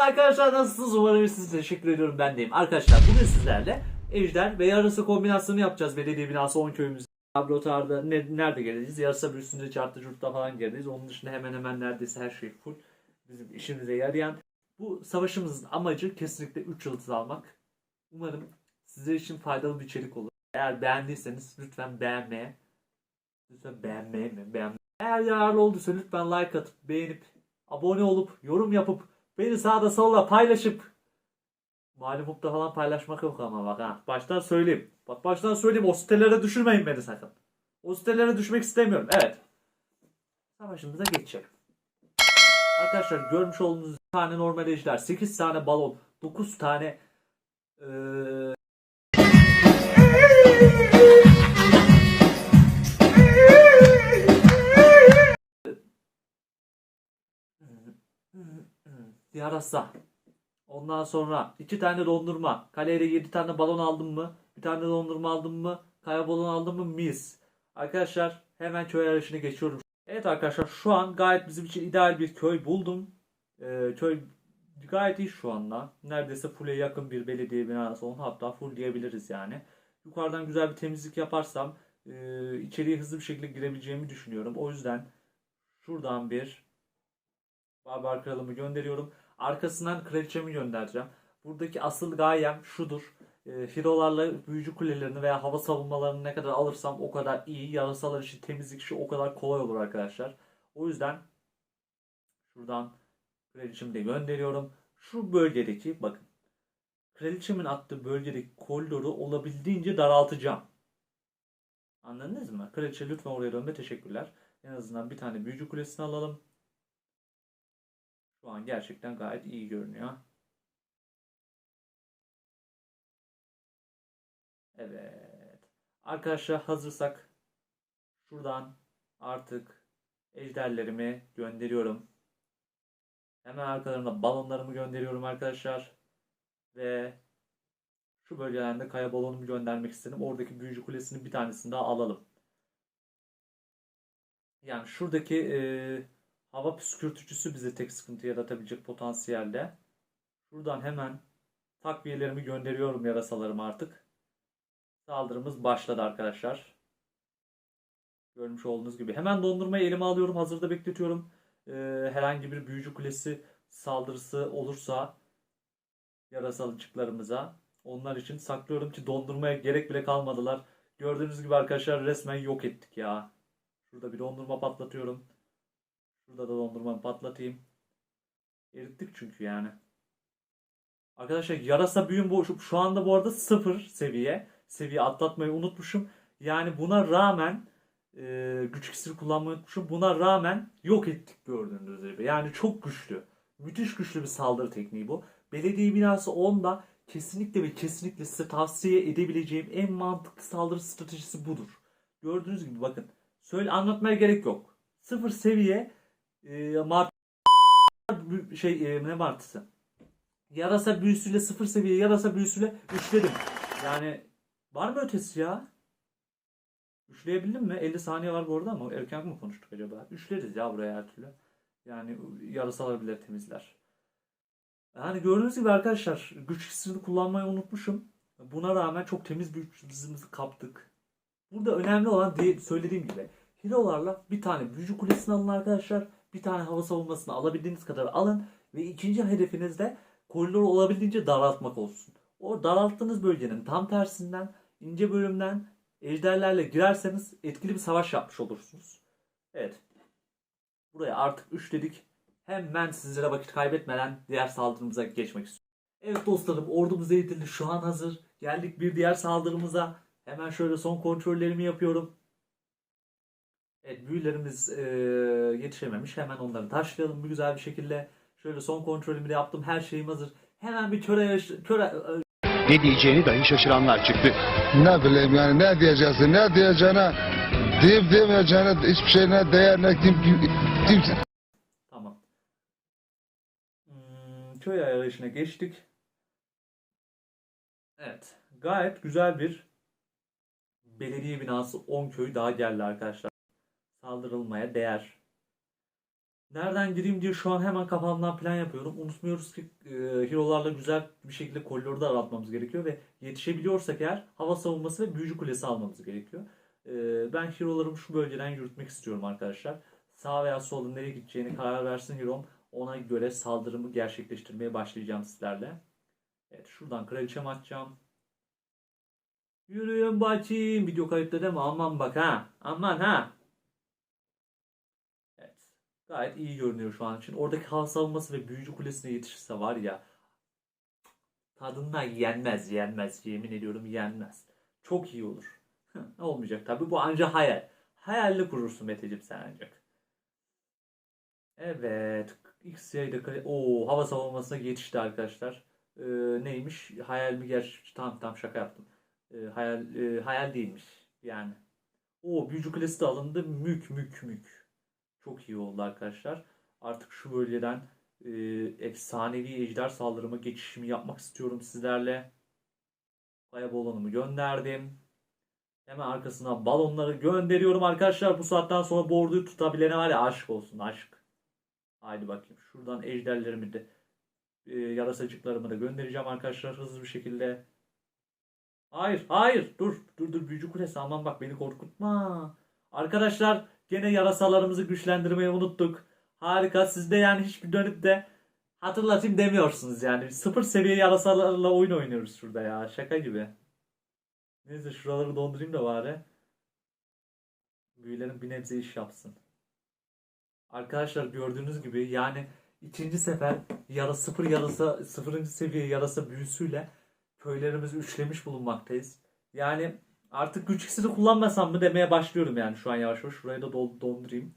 arkadaşlar nasılsınız? Umarım size teşekkür ediyorum ben deyim. Arkadaşlar bugün sizlerle Ejder ve yarısı kombinasyonu yapacağız. Belediye binası 10 köyümüzde. Laboratuvarda ne, nerede geleceğiz? Yarısı bir üstünde çarptı curtta falan geleceğiz. Onun dışında hemen hemen neredeyse her şey full. Bizim işimize yarayan. Bu savaşımızın amacı kesinlikle 3 yıldız almak. Umarım sizler için faydalı bir içerik olur. Eğer beğendiyseniz lütfen beğenmeye. Lütfen beğenmeye mi? Beğenmeye. Eğer yararlı olduysa lütfen like atıp beğenip abone olup yorum yapıp beni sağda solda paylaşıp Malumup'ta falan paylaşmak yok ama bak ha. Baştan söyleyeyim. Bak baştan söyleyeyim o sitelere düşürmeyin beni sakın. O sitelere düşmek istemiyorum. Evet. Savaşımıza geçelim. Arkadaşlar görmüş olduğunuz tane normal ejder, 8 tane balon, 9 tane eee Yarasa. Ondan sonra iki tane dondurma. Kaleye 7 tane balon aldım mı? Bir tane dondurma aldım mı? Kaya balon aldım mı? Mis. Arkadaşlar hemen köy arayışına geçiyorum. Evet arkadaşlar şu an gayet bizim için ideal bir köy buldum. Ee, köy gayet iyi şu anda. Neredeyse full'e yakın bir belediye binası. Onu hatta full diyebiliriz yani. Yukarıdan güzel bir temizlik yaparsam e, içeriye hızlı bir şekilde girebileceğimi düşünüyorum. O yüzden şuradan bir Barbar kralımı gönderiyorum. Arkasından kraliçemi göndereceğim. Buradaki asıl gayem şudur. E, Hero'larla büyücü kulelerini veya hava savunmalarını ne kadar alırsam o kadar iyi. Yarasalar için temizlik işi o kadar kolay olur arkadaşlar. O yüzden şuradan kraliçemi de gönderiyorum. Şu bölgedeki bakın. Kraliçemin attığı bölgedeki koridoru olabildiğince daraltacağım. Anladınız mı? Kraliçe lütfen oraya dönme teşekkürler. En azından bir tane büyücü kulesini alalım. Şu an gerçekten gayet iyi görünüyor. Evet. Arkadaşlar hazırsak şuradan artık ejderlerimi gönderiyorum. Hemen arkalarında balonlarımı gönderiyorum arkadaşlar. Ve şu bölgelerde kaya balonumu göndermek istedim. Oradaki büyücü kulesinin bir tanesini daha alalım. Yani şuradaki eee Hava püskürtücüsü bize tek sıkıntı yaratabilecek potansiyelde. Şuradan hemen takviyelerimi gönderiyorum yarasalarım artık. Saldırımız başladı arkadaşlar. Görmüş olduğunuz gibi. Hemen dondurmayı elime alıyorum. Hazırda bekletiyorum. Ee, herhangi bir büyücü kulesi saldırısı olursa yarasalıcıklarımıza onlar için saklıyorum ki dondurmaya gerek bile kalmadılar. Gördüğünüz gibi arkadaşlar resmen yok ettik ya. Şurada bir dondurma patlatıyorum. Şurada da dondurmamı patlatayım. Erittik çünkü yani. Arkadaşlar yarasa büyüm bu. Şu, anda bu arada sıfır seviye. Seviye atlatmayı unutmuşum. Yani buna rağmen e, güç iksiri kullanmayı unutmuşum. Buna rağmen yok ettik gördüğünüz gibi. Yani çok güçlü. Müthiş güçlü bir saldırı tekniği bu. Belediye binası 10'da kesinlikle ve kesinlikle size tavsiye edebileceğim en mantıklı saldırı stratejisi budur. Gördüğünüz gibi bakın. Söyle anlatmaya gerek yok. Sıfır seviye e, mart şey e, ne martısı? Yarasa büyüsüyle sıfır seviye yarasa büyüsüyle üçledim. Yani var mı ötesi ya? Üçleyebildim mi? 50 saniye var bu arada ama erken mi konuştuk acaba? Üçleriz ya buraya her türlü. Yani yarasalar bile temizler. Yani gördüğünüz gibi arkadaşlar güç iksirini kullanmayı unutmuşum. Buna rağmen çok temiz bir gücümüzü kaptık. Burada önemli olan diye söylediğim gibi Hero'larla bir tane büyücü kulesini alın arkadaşlar. Bir tane hava savunmasını alabildiğiniz kadar alın. Ve ikinci hedefiniz de koridoru olabildiğince daraltmak olsun. O daralttığınız bölgenin tam tersinden ince bölümden ejderlerle girerseniz etkili bir savaş yapmış olursunuz. Evet. Buraya artık 3 dedik. Hemen sizlere vakit kaybetmeden diğer saldırımıza geçmek istiyorum. Evet dostlarım ordumuz eğitildi. Şu an hazır. Geldik bir diğer saldırımıza. Hemen şöyle son kontrollerimi yapıyorum. Evet büyülerimiz e, yetişememiş. Hemen onları taşlayalım bir güzel bir şekilde. Şöyle son kontrolümü de yaptım. Her şeyim hazır. Hemen bir köre yaş- köre e, Ne diyeceğini dahi şaşıranlar çıktı. Ne bileyim yani ne diyeceksin ne diyeceğine deyip demeyeceğine hiçbir şey ne değer ne kim, kim, tamam. Hmm, köy arayışına geçtik. Evet. Gayet güzel bir belediye binası 10 köy daha geldi arkadaşlar. Saldırılmaya değer. Nereden gireyim diye şu an hemen kafamdan plan yapıyorum. Unutmuyoruz ki e, hero'larla güzel bir şekilde koridoru da aratmamız gerekiyor ve yetişebiliyorsak eğer hava savunması ve büyücü kulesi almamız gerekiyor. E, ben hero'larımı şu bölgeden yürütmek istiyorum arkadaşlar. Sağ veya solda nereye gideceğini karar versin hero'm. Ona göre saldırımı gerçekleştirmeye başlayacağım sizlerle. Evet şuradan kraliçemi atacağım. Yürüyün bakayım. Video kayıtta mi? Aman bak ha. Aman ha. Gayet iyi görünüyor şu an için. Oradaki hava savunması ve büyücü kulesine yetişirse var ya tadından yenmez yenmez. Yemin ediyorum yenmez. Çok iyi olur. ne olmayacak tabi bu anca hayal. Hayalle kurursun Meteciğim sen ancak. Evet. X yayda kale... Oo, hava savunmasına yetişti arkadaşlar. Ee, neymiş? Hayal mi gerçek? Tamam tamam şaka yaptım. Ee, hayal e, hayal değilmiş yani. O büyücü kulesi de alındı. Mük mük mük. Çok iyi oldu arkadaşlar. Artık şu bölgeden e, efsanevi ejder saldırıma geçişimi yapmak istiyorum sizlerle. Kaya balonumu gönderdim. Hemen arkasına balonları gönderiyorum arkadaşlar. Bu saatten sonra bu orduyu tutabilene var ya aşk olsun aşk. Haydi bakayım. Şuradan ejderlerimi de e, yarasacıklarımı da göndereceğim arkadaşlar hızlı bir şekilde. Hayır, hayır. Dur, dur, dur. Büyücü kulesi. Aman bak beni korkutma. Arkadaşlar gene yarasalarımızı güçlendirmeyi unuttuk. Harika. Siz de yani hiçbir dönüp de hatırlatayım demiyorsunuz yani. Sıfır seviye yarasalarla oyun oynuyoruz şurada ya. Şaka gibi. Neyse şuraları dondurayım da bari. Büyülerin bir nebze iş yapsın. Arkadaşlar gördüğünüz gibi yani ikinci sefer yara sıfır yarasa sıfırıncı seviye yarasa büyüsüyle köylerimizi üçlemiş bulunmaktayız. Yani artık güç iksiri kullanmasam mı demeye başlıyorum yani şu an yavaş yavaş. Şurayı da dondurayım.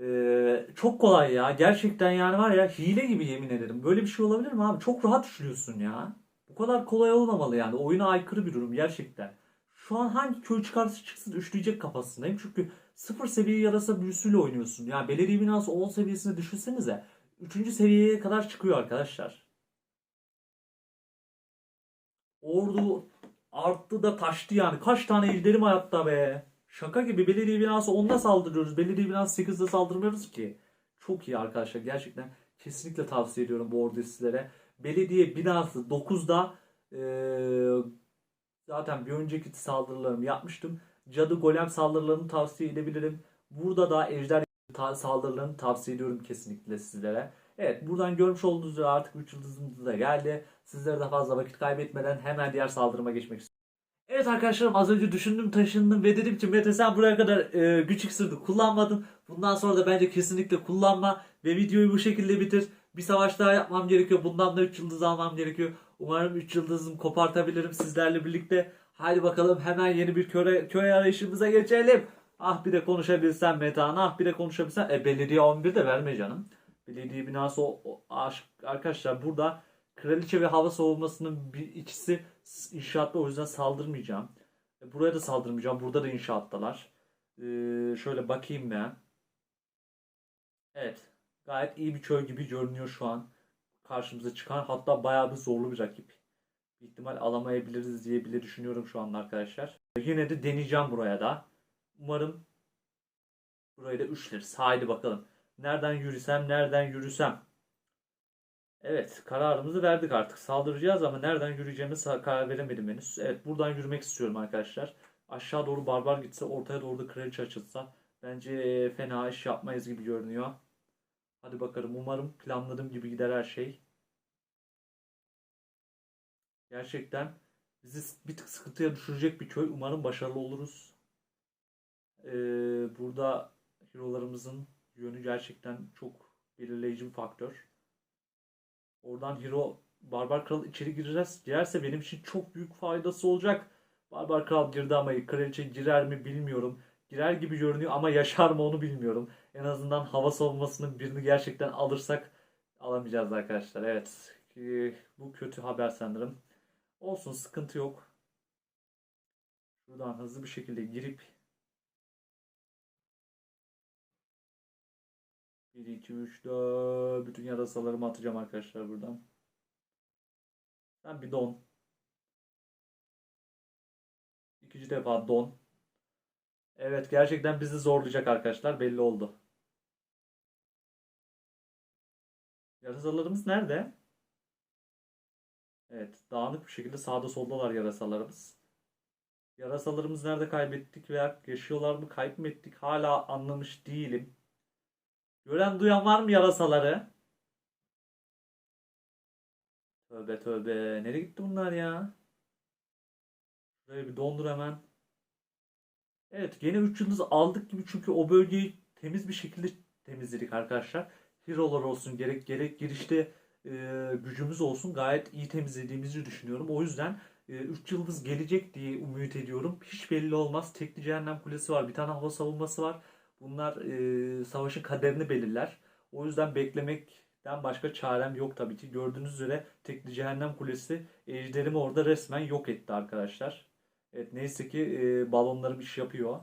Ee, çok kolay ya. Gerçekten yani var ya hile gibi yemin ederim. Böyle bir şey olabilir mi abi? Çok rahat üçlüyorsun ya. Bu kadar kolay olmamalı yani. Oyuna aykırı bir durum gerçekten. Şu an hangi köy çıkarsa çıksın üçleyecek kafasındayım. Çünkü sıfır seviye yarasa büyüsüyle oynuyorsun. Yani belediye binası 10 seviyesine düşünsenize. 3. seviyeye kadar çıkıyor arkadaşlar. Ordu arttı da taştı yani. Kaç tane ejderim hayatta be. Şaka gibi belediye binası 10'da saldırıyoruz. Belediye binası 8'de saldırmıyoruz ki. Çok iyi arkadaşlar. Gerçekten kesinlikle tavsiye ediyorum bu orduyu sizlere. Belediye binası 9'da eee, zaten bir önceki saldırılarımı yapmıştım. Cadı golem saldırılarını tavsiye edebilirim. Burada da ejder saldırılarını tavsiye ediyorum kesinlikle sizlere. Evet buradan görmüş olduğunuz üzere artık 3 yıldızımız da geldi. Sizlere de fazla vakit kaybetmeden hemen diğer saldırıma geçmek istiyorum. Evet arkadaşlarım az önce düşündüm taşındım ve dedim ki Mete sen buraya kadar e, güç iksirini kullanmadın. Bundan sonra da bence kesinlikle kullanma ve videoyu bu şekilde bitir. Bir savaş daha yapmam gerekiyor. Bundan da 3 yıldız almam gerekiyor. Umarım 3 yıldızımı kopartabilirim sizlerle birlikte. Haydi bakalım hemen yeni bir köy, köy arayışımıza geçelim. Ah bir de konuşabilsem Metehan ah bir de konuşabilsem. E belediye 11 de verme canım. Belediye binası o, o- arkadaşlar burada kraliçe ve hava savunmasının bir ikisi inşaatta o yüzden saldırmayacağım. E, Buraya da saldırmayacağım. Burada da inşaattalar. Ee, şöyle bakayım ben. Evet. Gayet iyi bir köy gibi görünüyor şu an. Karşımıza çıkan hatta bayağı bir zorlu bir rakip. Bir ihtimal alamayabiliriz diye bile düşünüyorum şu anda arkadaşlar. Yine de deneyeceğim buraya da. Umarım burayı da üçleriz. Haydi bakalım. Nereden yürüsem, nereden yürüsem. Evet, kararımızı verdik artık. Saldıracağız ama nereden yürüyeceğimizi karar veremedim henüz. Evet, buradan yürümek istiyorum arkadaşlar. Aşağı doğru barbar gitse, ortaya doğru da kraliçe açılsa bence e, fena iş yapmayız gibi görünüyor. Hadi bakalım. Umarım planladığım gibi gider her şey. Gerçekten bizi bir tık sıkıntıya düşürecek bir köy. Umarım başarılı oluruz. Ee, burada hero'larımızın yönü gerçekten çok belirleyici bir faktör. Oradan hero Barbar Kral içeri girerse, girerse benim için çok büyük faydası olacak. Barbar Kral girdi ama kraliçe girer mi bilmiyorum. Girer gibi görünüyor ama yaşar mı onu bilmiyorum. En azından hava savunmasının birini gerçekten alırsak alamayacağız arkadaşlar. Evet. Bu kötü haber sanırım. Olsun sıkıntı yok. Şuradan hızlı bir şekilde girip 1, 2, 3, 4 bütün yarasalarımı atacağım arkadaşlar buradan. Sen bir don. İkinci defa don. Evet gerçekten bizi zorlayacak arkadaşlar belli oldu. Yarasalarımız nerede? Evet, dağınık bir şekilde sağda soldalar yarasalarımız. Yarasalarımız nerede kaybettik veya yaşıyorlar mı kayıp mı ettik hala anlamış değilim. Gören duyan var mı yarasaları? Tövbe tövbe. Nereye gitti bunlar ya? Şuraya bir dondur hemen. Evet gene 3 yıldız aldık gibi çünkü o bölgeyi temiz bir şekilde temizledik arkadaşlar. Hero'lar olsun gerek gerek girişte e, gücümüz olsun gayet iyi temizlediğimizi düşünüyorum. O yüzden 3 yıldız gelecek diye umut ediyorum. Hiç belli olmaz. Tekli cehennem kulesi var. Bir tane hava savunması var. Bunlar e, savaşın kaderini belirler. O yüzden beklemekten başka çarem yok tabii ki. Gördüğünüz üzere tekli cehennem kulesi ejderimi orada resmen yok etti arkadaşlar. Evet neyse ki e, balonlarım iş yapıyor.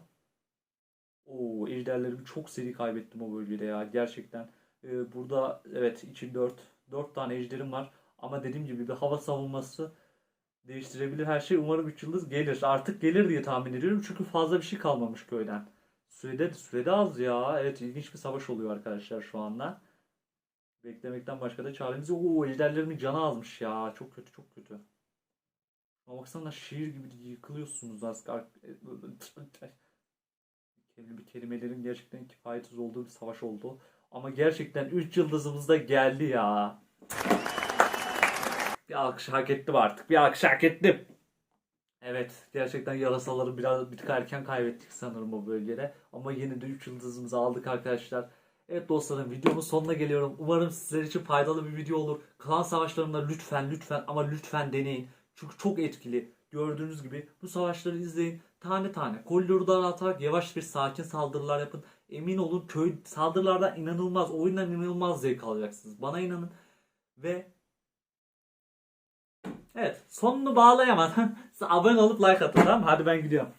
Oo ejderlerimi çok seri kaybettim o bölgede ya gerçekten. E, burada evet için 4 4 tane ejderim var ama dediğim gibi bir hava savunması değiştirebilir her şey. Umarım 3 yıldız gelir. Artık gelir diye tahmin ediyorum çünkü fazla bir şey kalmamış köyden. Sürede sürede az ya. Evet ilginç bir savaş oluyor arkadaşlar şu anda. Beklemekten başka da çaremiz yok. Oo ejderlerimin canı azmış ya. Çok kötü çok kötü. Ama baksana şiir gibi yıkılıyorsunuz az bir kelimelerin gerçekten kifayetsiz olduğu bir savaş oldu. Ama gerçekten 3 yıldızımız da geldi ya. Bir alkış hak ettim artık. Bir alkış hak ettim. Evet gerçekten yarasaları biraz bir tık erken kaybettik sanırım o bölgede. Ama yine de 3 yıldızımızı aldık arkadaşlar. Evet dostlarım videomun sonuna geliyorum. Umarım sizler için faydalı bir video olur. Klan savaşlarında lütfen lütfen ama lütfen deneyin. Çünkü çok etkili. Gördüğünüz gibi bu savaşları izleyin. Tane tane koridoru daraltarak yavaş bir sakin saldırılar yapın. Emin olun köy saldırılardan inanılmaz, oyundan inanılmaz zevk alacaksınız. Bana inanın. Ve Evet sonunu bağlayamam. Siz abone olup like atın tamam? Hadi ben gidiyorum.